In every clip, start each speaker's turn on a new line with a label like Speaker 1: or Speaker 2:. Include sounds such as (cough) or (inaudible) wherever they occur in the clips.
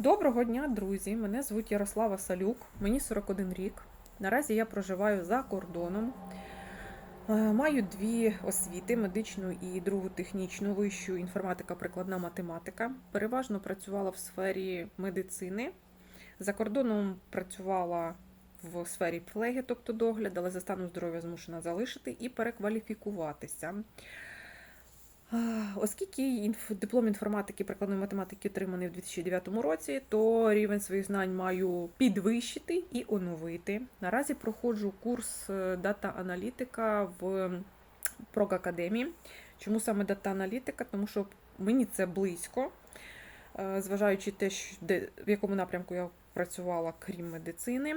Speaker 1: Доброго дня, друзі! Мене звуть Ярослава Салюк, мені 41 рік. Наразі я проживаю за кордоном. Е, Маю дві освіти: медичну і другу технічну вищу інформатика, прикладна математика. Переважно працювала в сфері медицини. За кордоном працювала в сфері флеги, тобто догляд, але за станом здоров'я змушена залишити і перекваліфікуватися. Оскільки диплом інформатики прикладної математики отриманий в 2009 році, то рівень своїх знань маю підвищити і оновити. Наразі проходжу курс е, дата-аналітика в Прог Академії. Чому саме дата-аналітика? Тому що мені це близько, е, зважаючи те, в якому напрямку я працювала, крім медицини.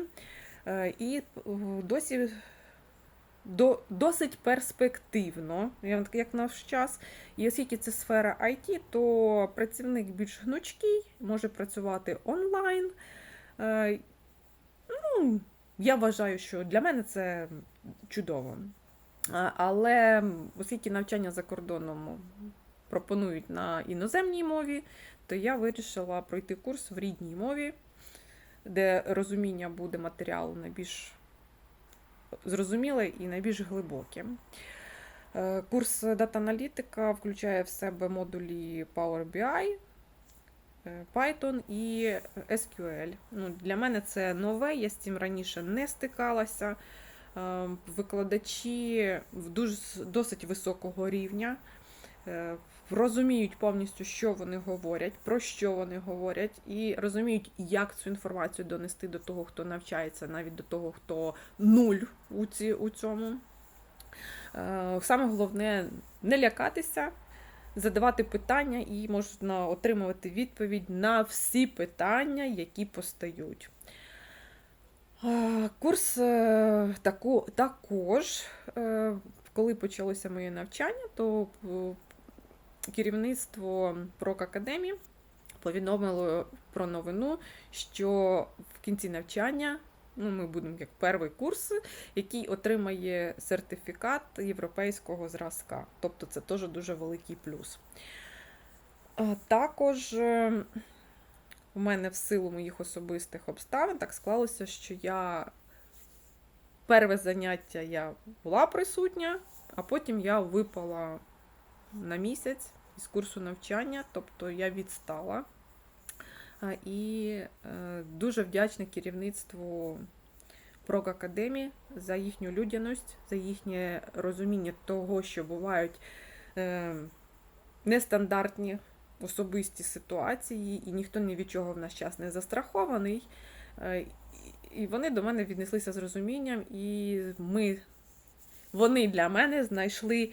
Speaker 1: Е, І досі до, досить перспективно, як наш час. І оскільки це сфера IT, то працівник більш гнучкий, може працювати онлайн. Е, Ну, я вважаю, що для мене це чудово. Але оскільки навчання за кордоном пропонують на іноземній мові, то я вирішила пройти курс в рідній мові, де розуміння буде матеріалу найбільш зрозуміле і найбільш глибоке. Е, Курс дата-аналітика включає в себе модулі Power BI, е, Python і SQL. Ну, для мене це нове, я з цим раніше не стикалася. Е, Викладачі в дуже досить високого рівня. Розуміють повністю, що вони говорять, про що вони говорять, і розуміють, як цю інформацію донести до того, хто навчається, навіть до того, хто нуль у, ці, у цьому. Е, Саме головне не лякатися, задавати питання, і можна отримувати відповідь на всі питання, які постають. Е, Курс е, таку, також, коли почалося моє навчання, то керівництво Прок Академії повідомило про новину, що в кінці навчання ну, ми будемо як перший курс, який отримає сертифікат європейського зразка. Тобто це теж дуже великий плюс. Також е, у мене в силу моїх особистих обставин так склалося, що я перше заняття я була присутня, а потім я випала на місяць із курсу навчання, тобто я відстала. І е, дуже вдячна керівництву Прог Академії за їхню людяність, за їхнє розуміння того, що бувають е, нестандартні особисті ситуації, і ніхто ні від чого в наш час не застрахований. Е, і- вони до мене віднеслися з розумінням, і ми, вони для мене знайшли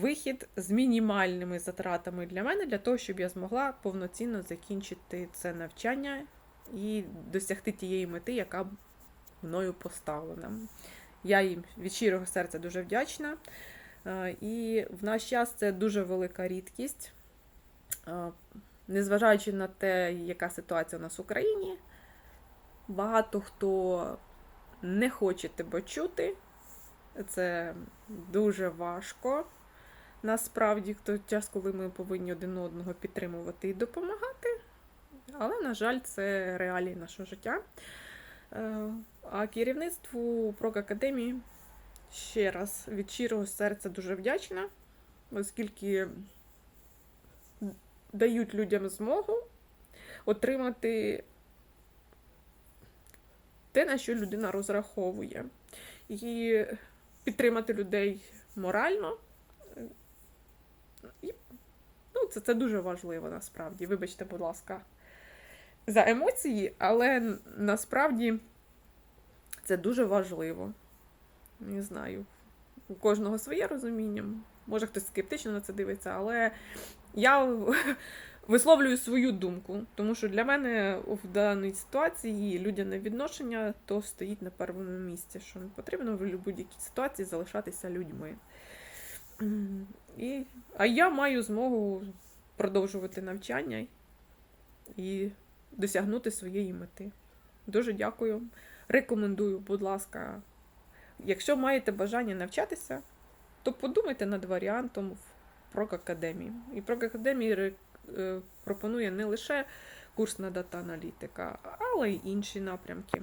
Speaker 1: вихід з мінімальними затратами для мене, для того, щоб я змогла повноцінно закінчити це навчання і досягти тієї мети, яка мною поставлена. Я їм від щирого серця дуже вдячна. Е, І в наш час це дуже велика рідкість. Е, Незважаючи на те, яка ситуація у нас в Україні, багато хто не хоче тебе чути. Це дуже важко. Насправді, в час, коли ми повинні один одного підтримувати і допомагати. Але, на жаль, це реалії нашого життя. Е, А керівництву Прог Академії ще раз від щирого серця дуже вдячна, оскільки дають людям змогу отримати те, на що людина розраховує. І підтримати людей морально. І, ну, це, це дуже важливо насправді. Вибачте, будь ласка, за емоції, але насправді це дуже важливо. Не знаю. У кожного своє розуміння. Може, хтось скептично на це дивиться, але я (laughs) висловлюю свою думку, тому що для мене в даній ситуації людяне відношення то стоїть на першому місці, що потрібно в будь-якій ситуації залишатися людьми. І, а я маю змогу продовжувати навчання і досягнути своєї мети. Дуже дякую. Рекомендую, будь ласка, якщо маєте бажання навчатися, то подумайте над варіантом в Прокакадемії. І Прокакадемії е, пропонує не лише курс на дата-аналітика, але й інші напрямки.